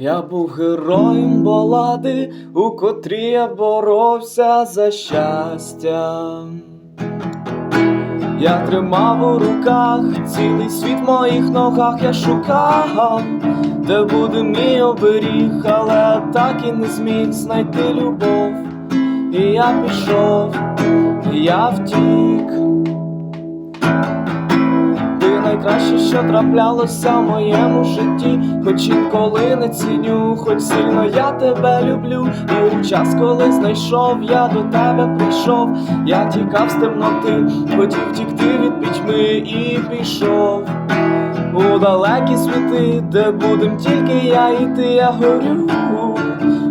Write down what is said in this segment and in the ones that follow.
Я був героєм балади, у котрій я боровся за щастя. Я тримав у руках цілий світ в моїх ногах, я шукав, де буде мій оберіг, але так і не зміг знайти любов. І я пішов, і я втік. Найкраще, що траплялося в моєму житті, хоч інколи не ціню, хоч сильно я тебе люблю. І у час, коли знайшов, я до тебе прийшов, я тікав з темноти, хотів тікти від пітьми і пішов. У далекі світи, де будем тільки я і ти, я горю,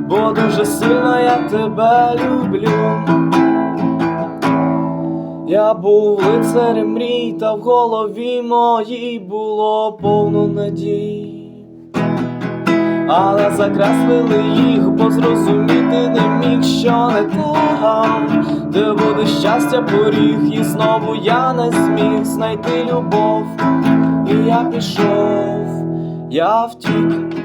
бо дуже сильно я тебе люблю. Я був лицарем мрій, та в голові моїй було повно надій. Але закреслили їх, бо зрозуміти не міг, що не там, де буде щастя поріг, і знову я не зміг знайти любов. І я пішов, я втік.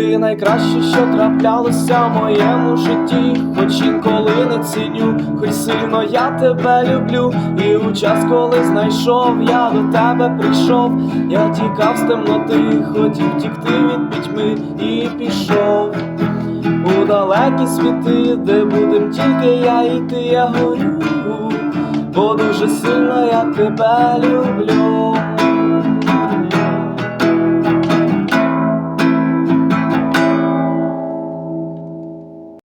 Ти найкраще, що траплялося в моєму житті, хоч інколи не ціню, хоч сильно я тебе люблю. І у час, коли знайшов, я до тебе прийшов, я тікав з темноти, хотів тікти від пітьми і пішов у далекі світи, де будем тільки я і ти, я горю, бо дуже сильно я тебе люблю.